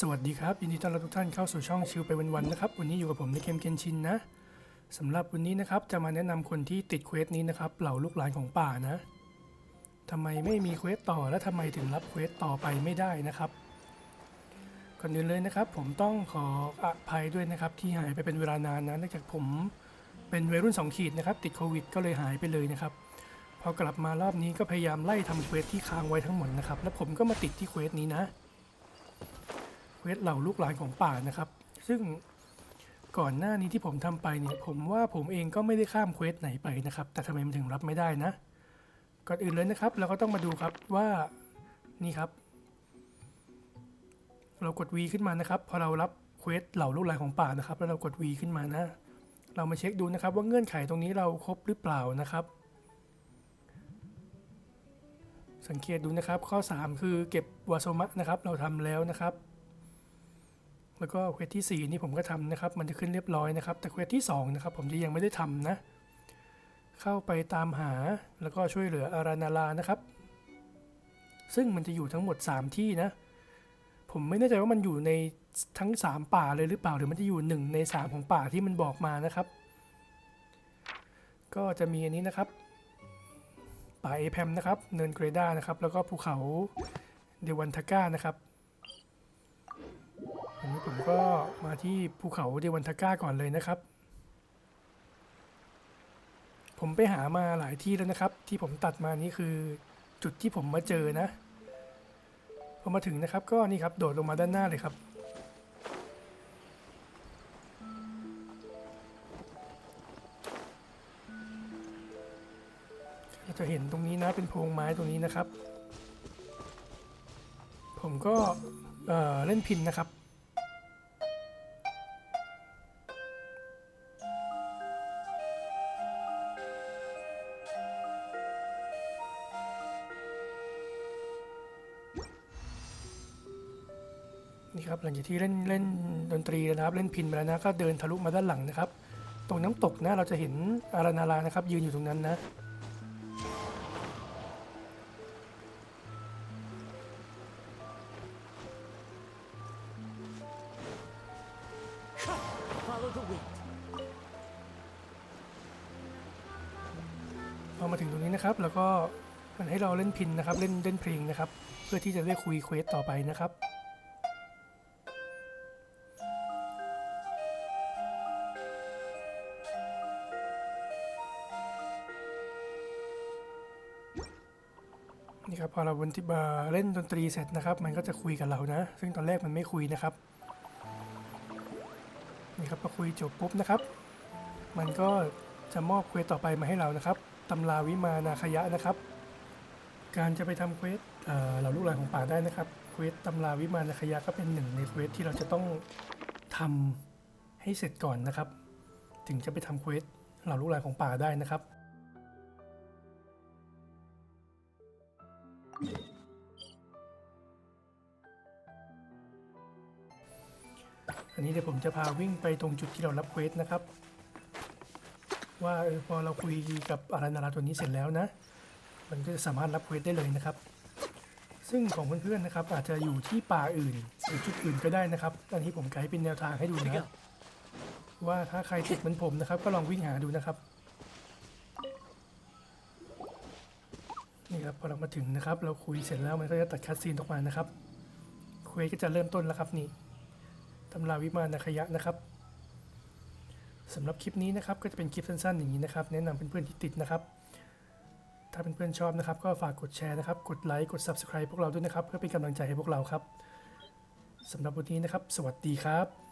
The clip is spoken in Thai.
สวัสดีครับ ยินดีต้อนรับทุกท่านเข้าสู่ช่องชิวไปวันๆนะครับ วันนี้อยู่กับผมในเกมเกนชินนะสำหรับวันนี้นะครับจะมาแนะนำคนที่ติดเควสนี้นะครับเหล่าลูกหลานของป่านะทำไมไม่มีเควสต่อและทำไมถึงรับเควสต่อไปไม่ได้นะครับก่อนอื่นเลยนะครับ ผมต้องขออภัยด้วยนะครับที่หายไปเป็นเวลานานนะเนื่องจากผมเป็นวัยรุ่นสองขีดนะครับติดโควิดก็เลยหายไปเลยนะครับพอกลับมารอบนี้ก็พยายามไล่ทำเควสที่ค้างไว้ทั้งหมดนะครับแล้วผมก็มาติดที่เควสนี้นะ ควสเหล่าลูกหลานของป่านะครับ ซึ่งก่อนหน้านี้ที่ผมทำไปเนี่ยผมว่าผมเองก็ไม่ได้ข้ามเควสไหนไปนะครับ แต่ทำไมมันถึงรับไม่ได้นะ ก่อนอื่นเลยนะครับ เราก็ต้องมาดูครับว่านี่ครับ เรากด V ขึ้นมานะครับ พอเรารับเควสเหล่าลูกหลานของป่านะครับ แล้วเรากด V ขึ้นมานะ เรามาเช็คดูนะครับ ว่าเงื่อนไขตรงนี้เราครบหรือเปล่านะครับสังเกตดูนะครับข้อ 3 คือเก็บวาโซมะนะครับ เราทำแล้วนะครับ แล้วก็เควสที่4นี่ผมก็ทำนะครับ มันจะขึ้นเรียบร้อยนะครับ แต่เควสที่2นะครับผมจะยังไม่ได้ทำนะ เข้าไปตามหาแล้วก็ช่วยเหลืออารานาลานะครับ ซึ่งมันจะอยู่ทั้งหมด 3 ที่นะ ผมไม่แน่ใจว่ามันอยู่ในทั้ง 3 ป่าเลยหรือเปล่าหรือมันจะอยู่ 1 ใน 3 ของป่าที่มันบอกมานะครับ ก็จะมีอันนี้นะครับ ป่าเอแพมนะครับ เนินเกรดานะครับ แล้วก็ภูเขาเดวันทาก้านะครับ ผมก็มาที่ภูเขาเดวันทาก้าก่อนเลยนะครับ ผมไปหามาหลายที่แล้วนะครับ ที่ผมตัดมานี่คือจุดที่ผมมาเจอนะพอมาถึงนะครับ ก็นี่ครับโดดลงมาด้านหน้าเลยครับ เราจะเห็นตรงนี้นะเป็นโพรงไม้ตรงนี้นะครับ ผมก็เเล่นพินนะครับ นี่ครับหลังจากที่เล่นเล่นดนตรีแล้วนะครับ เล่นพินไปแล้วนะก็เดินทะลุมาด้านหลังนะครับ ตรงน้ำตกนะเราจะเห็นอารานารานะครับยืนอยู่ตรงนั้นนะพอมาถึงตรงนี้นะครับ แล้วก็มันให้เราเล่นพินนะครับ เล่นเล่นเพลงนะครับ เพื่อที่จะได้คุยเควสต่อไปนะครับ นี่ครับพอเราบนที่เล่นดนตรีเสร็จนะครับ มันก็จะคุยกับเรานะ ซึ่งตอนแรกมันไม่คุยนะครับ นี่ครับพอคุยจบปุ๊บนะครับ มันก็จะมอบเควสต่อไปมาให้เรานะครับตำราวิมานาคยะนะครับ การจะไปทำเควสเอ่อเหล่าลูกหลานของป่าได้นะครับเควสตำราวิมานาคยะก็เป็นหนึ่งในเควสที่เราจะต้องทำให้เสร็จก่อนนะครับ ถึงจะไปทำเควสเหล่าลูกหลานของป่าได้นะครับ อันนี้เดี๋ยวผมจะพาวิ่งไปตรงจุดที่เรารับเควสนะครับ ว่าเออพอเราคุยกับอารานาราตัวนี้เสร็จแล้วนะ มันก็จะสามารถรับเควสได้เลยนะครับ ซึ่งของเพื่อนๆนะครับ อาจจะอยู่ที่ป่าอื่นหรือจุดอื่นก็ได้นะครับอันนี้ผมไกด์เป็นแนวทางให้ดูนะว่าถ้าใครติดเหมือนผมนะครับ ก็ลองวิ่งหาดูนะครับนี่ครับพอเรามาถึงนะครับ เราคุยเสร็จแล้วมันก็จะตัดคัดซีนออกมานะครับเควสก็จะเริ่มต้นแล้วครับนี่ ตำราวิมานนาคยะนะครับสำหรับคลิปนี้นะครับก็จะเป็นคลิปสั้นๆอย่างนี้นะครับ แนะนำเพื่อนๆที่ติดนะครับ ถ้าเพื่อนๆชอบนะครับ ก็ฝากกดแชร์นะครับ กดไลค์กด Subscribe พวกเราด้วยนะครับ เพื่อเป็นกำลังใจให้พวกเราครับสำหรับวันนี้นะครับ สวัสดีครับ